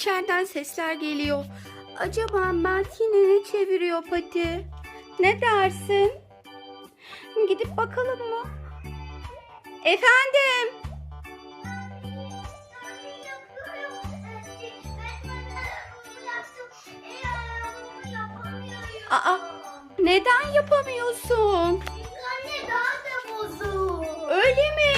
İçeriden sesler geliyor. Acaba Mert yine ne çeviriyor Pati? Ne dersin? Gidip bakalım mı? Efendim? Aa, neden yapamıyorsun? Anne daha da bozuk. Öyle mi?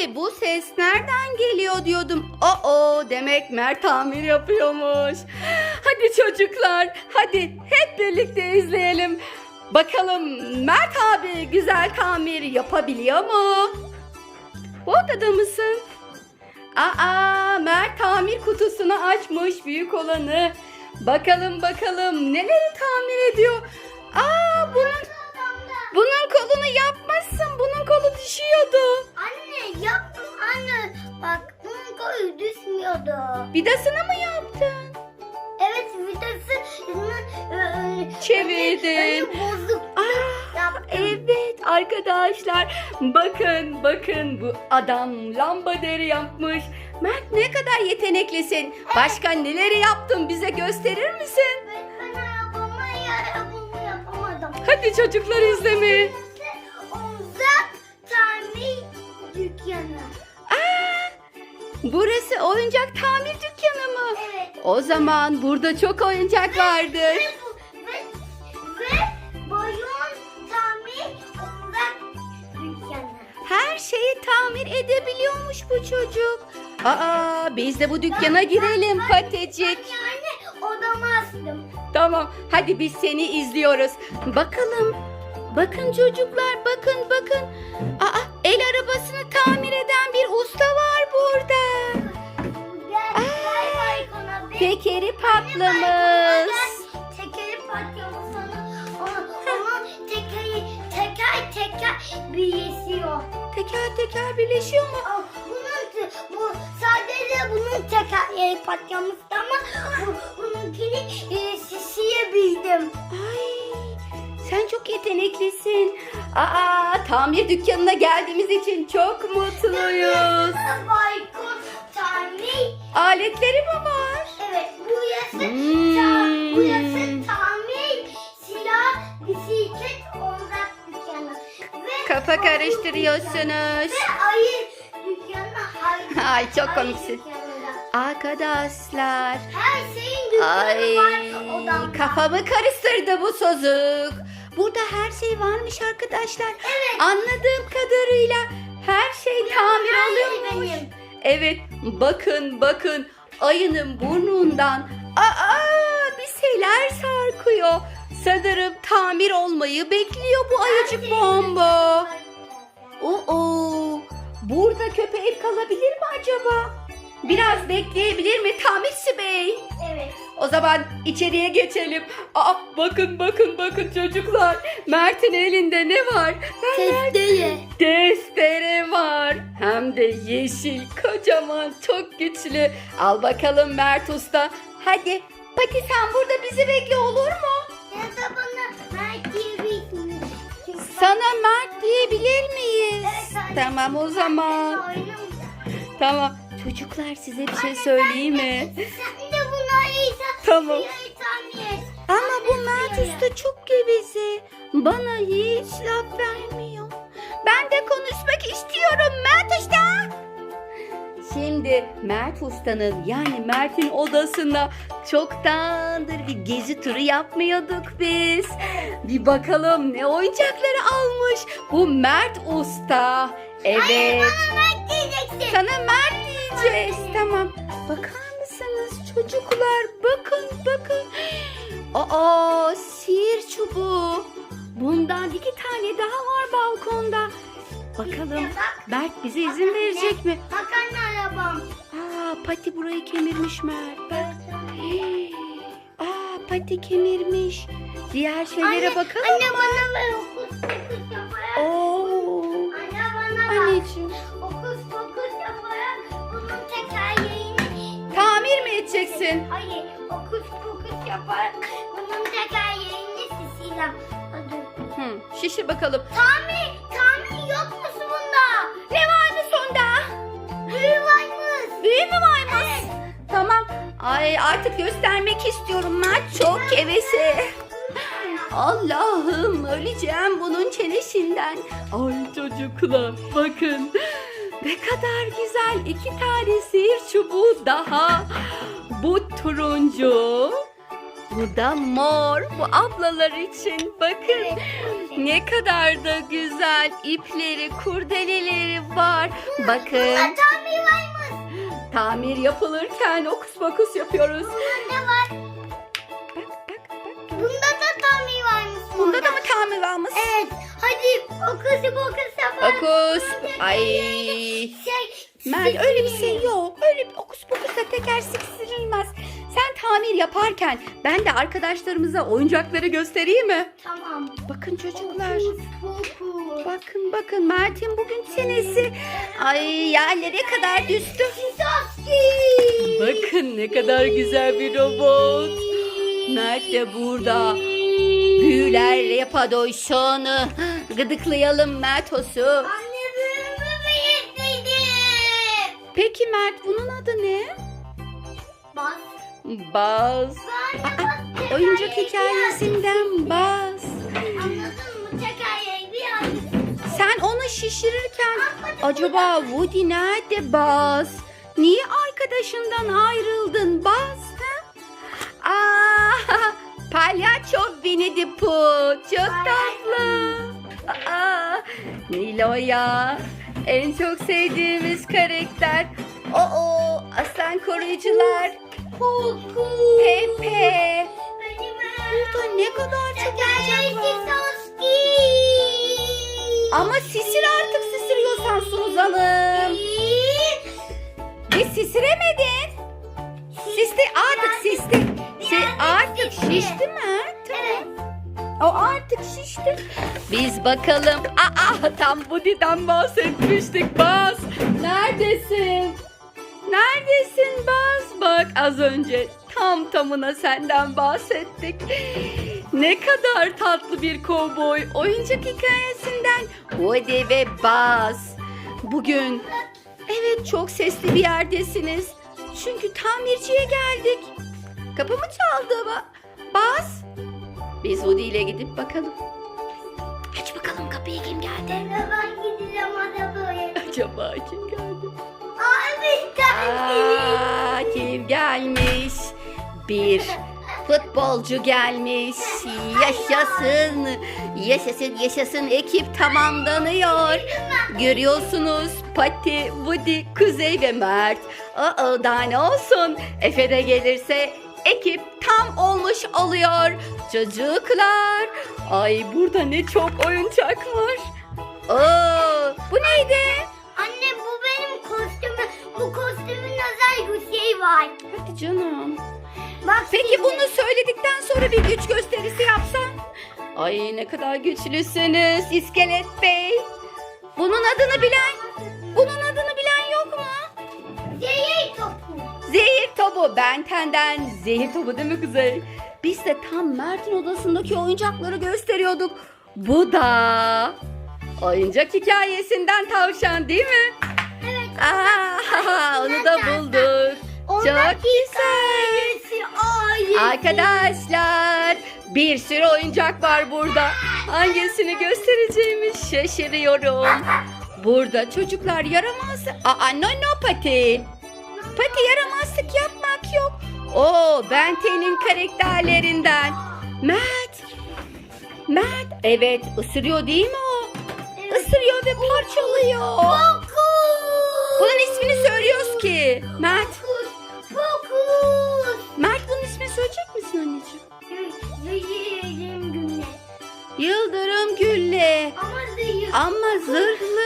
De bu ses nereden geliyor diyordum. Oo demek Mert tamir yapıyormuş. Hadi çocuklar hadi hep birlikte izleyelim. Bakalım Mert abi güzel tamir yapabiliyor mu? Bu odada mısın? Aa Mert tamir kutusunu açmış büyük olanı. Bakalım bakalım neleri tamir ediyor. Aa bunun bunun kolunu yapmazsın. Bunun kolu düşüyordu. Anne yaptım anne. Bak bunun koyu düşmüyordu. Vidasını mı yaptın? Evet vidası e, Çevirdin. Önü bozuk. Aa, Yaptım. evet arkadaşlar bakın bakın bu adam lamba deri yapmış. Mert ne kadar yeteneklisin. Başka neleri yaptın bize gösterir misin? Hadi çocuklar izlemeye. Uzak tamir dükkanı. Burası oyuncak tamir dükkanı mı? Evet. O zaman burada çok oyuncak vardır. Ve, ve, ve boyun tamir uzak dükkanı. Her şeyi tamir edebiliyormuş bu çocuk. Aa biz de bu dükkana girelim Patecik. Yani odama astım. Tamam hadi biz seni izliyoruz. Bakalım. Bakın çocuklar bakın bakın. Aa el arabasını tamir eden bir usta var burada. Bir- Tekeri patlamış. Tekeri patlamış. Onun, tekeri teker teker büyüsüyor. Teker teker birleşiyor mu? Aa, Bunun bu sadece bunun tekerleri patlamıştı ama bu, bununkini şişirebildim. Ay sen çok yeteneklisin. Aa tamir dükkanına geldiğimiz için çok mutluyuz. Balkon tamir. Aletleri mi var? Evet burası Hmm. ta, burası tamir silah bisiklet oyuncak dükkanı. Ve Kafa karıştırıyorsunuz. dükkanı. Ve ayı dükkanı. Ayı, Ay çok komiksin. dükkanı. Arkadaşlar. Her şeyin Ay var odamda. kafamı karıştırdı bu sözlük. Burada her şey varmış arkadaşlar. Evet. Anladığım kadarıyla her şey tamir her şey oluyormuş. benim. Evet bakın bakın ayının burnundan aa bir şeyler sarkıyor. Sanırım tamir olmayı bekliyor bu ayıcık bomba. Oo, burada köpek kalabilir mi acaba? Biraz bekleyebilir mi Tamirci Bey? Evet. O zaman içeriye geçelim. Aa, bakın bakın bakın çocuklar. Mert'in elinde ne var? Ben Testere. Testere var. Hem de yeşil, kocaman, çok güçlü. Al bakalım Mert Usta. Hadi Pati sen burada bizi bekle olur mu? Ya da bana Mert diyebilirsin. Sana Mert diyebilir miyiz? Evet, anne. Tamam o zaman. Oynamayacağım. Tamam. Çocuklar size bir şey söyleyeyim mi? Sen de bunları iyisen Tamam. Ama bu Mert Usta çok geveze. Bana hiç laf vermiyor. Ben de konuşmak istiyorum Mert Usta. Şimdi Mert Usta'nın yani Mert'in odasında çoktandır bir gezi turu yapmıyorduk biz. Bir bakalım ne oyuncakları almış bu Mert Usta. Evet. Bana Mert diyeceksin. Sana Mert diyeceğiz. Tamam. Bakar mısınız çocuklar? Bakın bakın. Aa sihir çubuğu. Bundan iki tane daha var balkonda. Bakalım Mert bize izin verecek mi? Bak anne arabam. Aa Pati burayı kemirmiş Mert. Bak. Aa Pati kemirmiş. Diğer şeylere Anne, bakalım Anne mı? bana ver. Oo. Anne bana ver. Anneciğim. misin? Hayır. Okus pokus yapar. Bunun tekrar yerini sisiyle. Hı, şişir bakalım. Tamir, tamir yok musun bunda? Ne vardı sonda? Büyü varmış. Büyü mü varmış? Evet. Tamam. Ay artık göstermek istiyorum ben. Çok kevesi. Allah'ım öleceğim bunun çenesinden. Ay çocuklar bakın. Ne kadar güzel iki tane sihir çubuğu daha. Bu turuncu. Bu da mor. Bu ablalar için bakın. Ne kadar da güzel ipleri, kurdeleleri var. Bakın Tommy varmış. tamir yapılırken okus pokus yapıyoruz. Bunda ne var? Bak bak bak. Bunda da Tommy varmış. Bunda da mı tamir varmış? Evet. Hadi okus pokus yapalım. Okus. Ay. Şey, Mert öyle bir şey yok. Öyle bir okus pokusla teker sıkıştırılmaz. Sen tamir yaparken ben de arkadaşlarımıza oyuncakları göstereyim mi? Tamam. Bakın çocuklar. Bakın bakın Mert'in bugün çenesi. Ay yerlere kadar düştü. Bakın ne kadar güzel bir robot. Mert de burada. Büyülerle yapadoşunu. Gıdıklayalım Mertos'u. Anne büyümü büyüttüydü. Peki Mert bunun adı ne? Bas. Bas. Oyuncak tekerleği hikayesinden Baz. Anladın mı? Tekerleği. Sen onu şişirirken acaba Woody nerede Baz? Niye arkadaşından ayrıldın Baz? Ha? Aa, palyaço Winnie the Pooh. Çok tatlı. Aa, Nilo'ya en çok sevdiğimiz karakter. Oo, aslan koruyucular. Poku. Pepe. Burada ne kadar çok oyuncak var. Ama sisir artık sisiriyorsan Suzalım. Ve sisiremedin. Sisti artık sisti. Si artık şişti mi? O artık şişti. Biz bakalım. Aa tam Budi'den bahsetmiştik Baz. Neredesin? Neredesin Baz? Bak az önce tam tamına senden bahsettik. Ne kadar tatlı bir kovboy. Oyuncak hikayesinden Woody ve Baz. Bugün evet çok sesli bir yerdesiniz. Çünkü tamirciye geldik. Kapı mı çaldı? Ba- Baz. Biz Woody ile gidip bakalım. Aç bakalım kapıyı kim geldi? Ben gideceğim arabaya. Acaba kim geldi? Aa, kim gelmiş? Bir futbolcu gelmiş. Yaşasın. Yaşasın yaşasın ekip tamamlanıyor. Görüyorsunuz Pati, Woody, Kuzey ve Mert. Aa, daha ne olsun? Efe de gelirse ekip tam olmuş oluyor. Çocuklar. Ay burada ne çok oyuncak var. Aa, bu neydi? Var. Hadi canım. Bak Peki şimdi. bunu söyledikten sonra bir güç gösterisi yapsan? Ay ne kadar güçlüsünüz İskelet Bey. Bunun adını bilen, bunun adını bilen yok mu? Zehir topu. Zehir topu. Benten'den zehir topu değil mi Kuzey? Biz de tam Mert'in odasındaki oyuncakları gösteriyorduk. Bu da oyuncak hikayesinden tavşan değil mi? Evet. Aa, onu da. Çok güzel. Arkadaşlar bir sürü oyuncak var burada. Hangisini göstereceğimi şaşırıyorum. Burada çocuklar yaramaz. Aa no no pati. Pati yaramazlık yapmak yok. Oo Benten'in karakterlerinden. Mert. Mert. Evet ısırıyor değil mi o? Evet. Isırıyor ve parçalıyor. Bunun ismini söylüyoruz ki. Mert. Yıldırım Gülle. Ama. Ama zırhlı.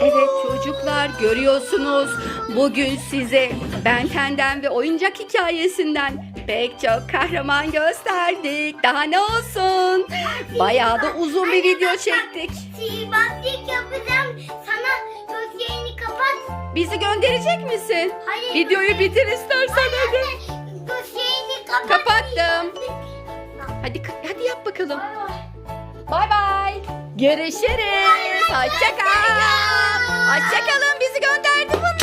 Evet çocuklar görüyorsunuz. Bugün size Benten'den ve oyuncak hikayesinden pek çok kahraman gösterdik. Daha ne olsun? Bayağı da uzun bir video çektik. Sihirbazlık yapacağım. Sana gözlerini kapat. Bizi gönderecek misin? Hayır. Videoyu bitir istersen hadi. Gözlerini kapat. Kapattım. Hadi hadi yap bakalım. Bay bay. Görüşürüz. Hoşça kal. Hoşça kalın. Bizi gönderdi bunu.